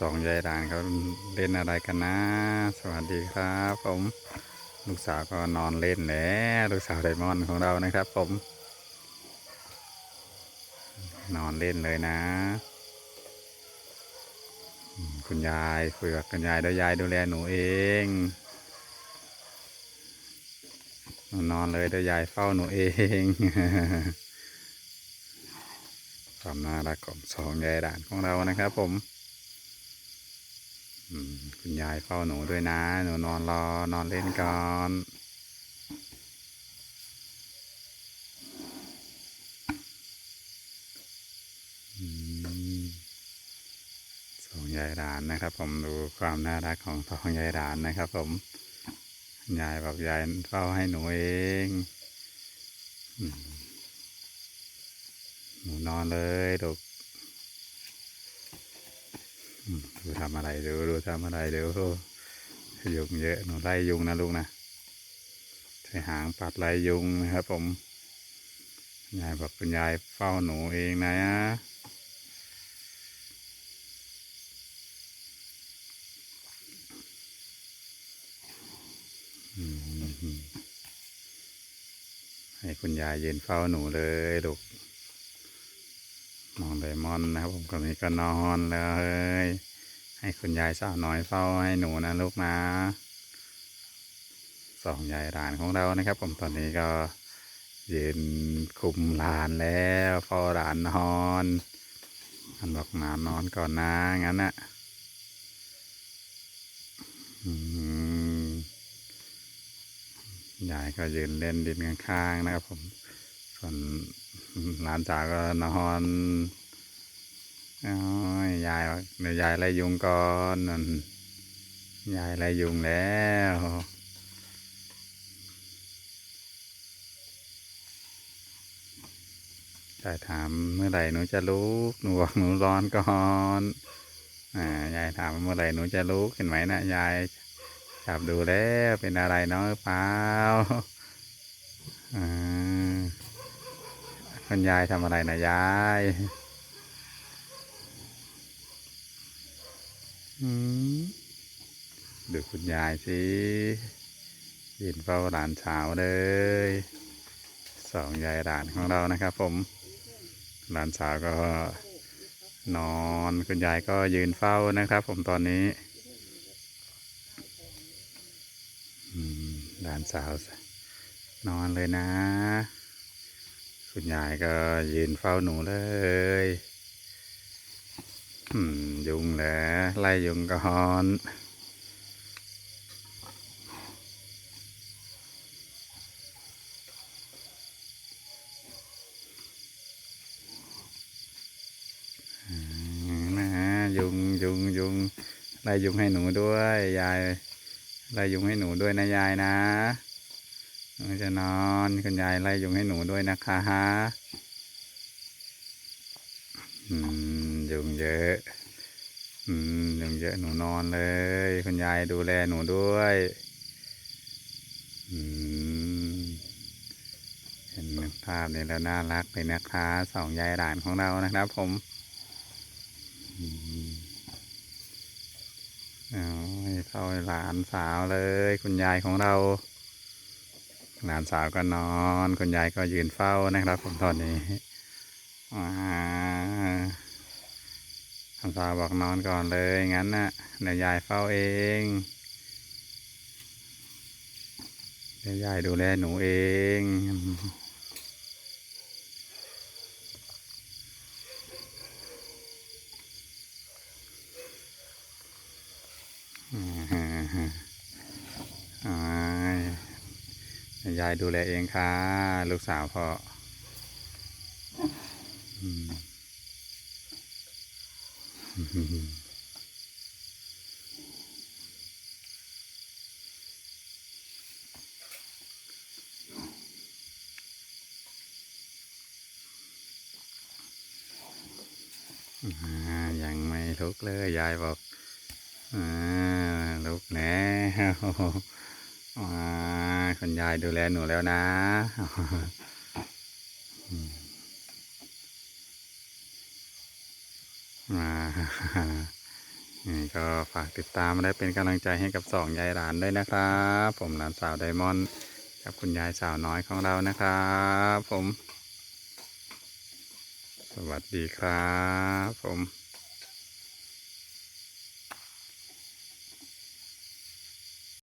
สองยายหลานเขาเล่นอะไรกันนะ สวัสดีครับผม ลูกสาวก็นอนเล่นแล้วลูกสาวไดมอนของเรานะครับผม นอนเล่นเลยนะ คุณยายคุยกับคุณยายเดี๋ยวยายดูแลหนูเองหนูนอนเลยเดี๋ยวยายเฝ้าหนูเองความน่ารักของสองยายหลานของเรานะครับผม คุณยายเฝ้าหนูด้วยนะ หนูนอนรอนอนเล่นก่อนอสองยายหลานนะครับ ผมดูความน่ารักของสองยายหลานนะครับ ผมยายบอกยายเฝ้าให้หนูเองอหนูนอนเลยลูก ดูทำอะไรดูดูทำอะไรเดี๋ยวยุงเยอะหนูไล่ยุงนะลูกนะใช้หางปัดไล่ยุงนะครับ ผมยายบอกคุณยายเฝ้าหนูเองนะให้คุณยายยืนเฝ้าหนูเลยลูก นอนไดมอนนะครับผมคนนี้ก็นอนเลย ให้คุณยายสาวน้อยเฝ้าให้หนูนะลูกนะสองยายหลานของเรานะครับ ผมตอนนี้ก็ยืนคุมหลานแล้วเฝ้าหลานนอนมันบอกหมานอนก่อนนะงั้นนะอืมยายก็ยืนเล่นดินข้างๆนะครับผมส่วน หลานจ๋าก็นอนอยายเดี๋ยวยายไล่ยุงก่อนนั่นยายไล่ยุงแล้วยายถามเมื่อไหร่หนูจะลุกหนูบอกหนูร้อนก่อนอ่ายายถามเมื่อไหร่หนูจะลุกเห็นไหมนะยายจับดูแล้วเป็นอะไรเนาะเปล่าอ่า คุณยายทำอะไรนะยายอืมดูคุณยายสิยืนเฝ้าหลานสาวเลยสองยายหลานของเรานะครับ ผม หลานสาวก็นอนคุณยายก็ยืนเฝ้านะครับ ผมตอนนี้อืมหลานสาว นอนเลยนะ คุณยายก็ยืนเฝ้าหนูเลยยุงแหละไล่ยุงก่อนอืมนะฮะยุงยุงยุงไล่ยุงให้หนูด้วย ยายไล่ยุงให้หนูด้วยนะยายนะ จะนอนคุณยายไล่ยุงให้หนูด้วยนะคะอืมยุงเยอะอืมยุงเยอะหนูนอนเลย คุณยายดูแลหนูด้วยอืมเห็นภาพนี้แล้วน่ารักเลยนะคะสองยายหลานของเรานะครับผมอืมเอาให้เข้าหลานสาวเลย คุณยายของเรา หลานสาวก็นอน คุณยายก็ยืนเฝ้านะครับผมตอนนี้อ่าหลานสาวบอกนอนก่อนเลยงั้นนะ่ะเดี๋ยวยายเฝ้าเองเดี๋ยวยายดูแลหนูเองอ่าอ่า ยายดูแลเองค่ะ ลูกสาวพ่อออยังไม่ลุกเลย ยายบอกอลุกแล้วอ่ คุณยายดูแลหนูแล้วนะมานี่ก็ฝากติดตามและเป็นกำลังใจให้กับสองยายหลานด้วยนะครับ ผมหลานสาวไดมอนด์กับคุณยายสาวน้อยของเรานะครับ ผม สวัสดีครับ ผม